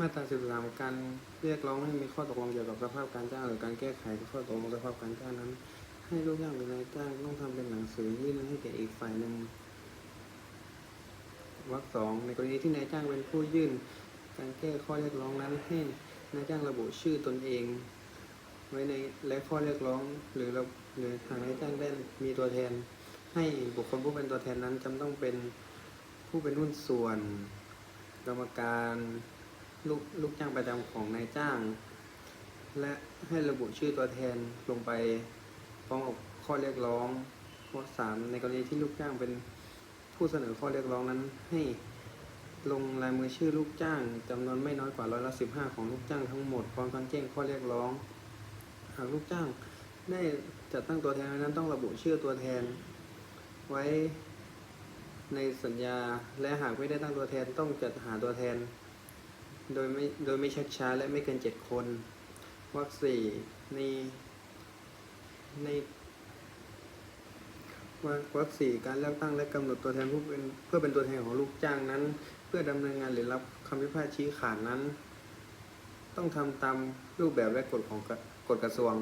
มาตรา13การเรียกร้องให้มีข้อตกลงเกี่ยวกับสภาพการจ้างหรือการแก้ไขข้อตกลงสภาพการจ้างนั้น ให้ลูกจ้างหรือนายจ้างต้องทำเป็นหนังสือยื่นให้แก่อีกฝ่ายหนึ่งวรรคสองในกรณีที่นายจ้างเป็นผู้ยื่น การแก้ข้อเรียกร้องนั้นให้นายจ้างระบุชื่อตนเอง ไว้ในและข้อเรียกร้องหรือระหรือหากนายจ้างได้มีตัวแทน ให้บุคคลผู้เป็นตัวแทนนั้นจำต้องเป็นผู้เป็นหุ้นส่วนกรรมการ ลูกลูกจ้างประจำของนายจ้าง และให้ระบุชื่อตัวแทนลงไปพร้อมกับข้อเรียกร้องข้อสามในกรณีที่ลูกจ้างเป็นผู้เสนอข้อเรียกร้องนั้น ให้ลงลายมือชื่อลูกจ้างจำนวนไม่น้อยกว่าร้อยละสิบห้าของลูกจ้างทั้งหมดพร้อมทั้งแจ้งข้อเรียกร้อง หากลูกจ้างได้จัดตั้งตัวแทนนั้นต้องระบุชื่อตัวแทน ไว้ในสัญญาและหากไม่ได้ตั้งตัวแทนต้องจัดหาตัวแทน โดยไม่โดยไม่ชักช้าและไม่เกินเจ็ดคนวรรคสี่ในในวรรคสี่การเลือกตั้งและกำหนดตัวแทนผู้เป็นเพื่อเป็นตัวแทนของลูกจ้างนั้น เพื่อดำเนินงานหรือรับคำพิพากษาชี้ขาดนั้น ต้องทำตามรูปแบบและกฎของกฎกระทรวง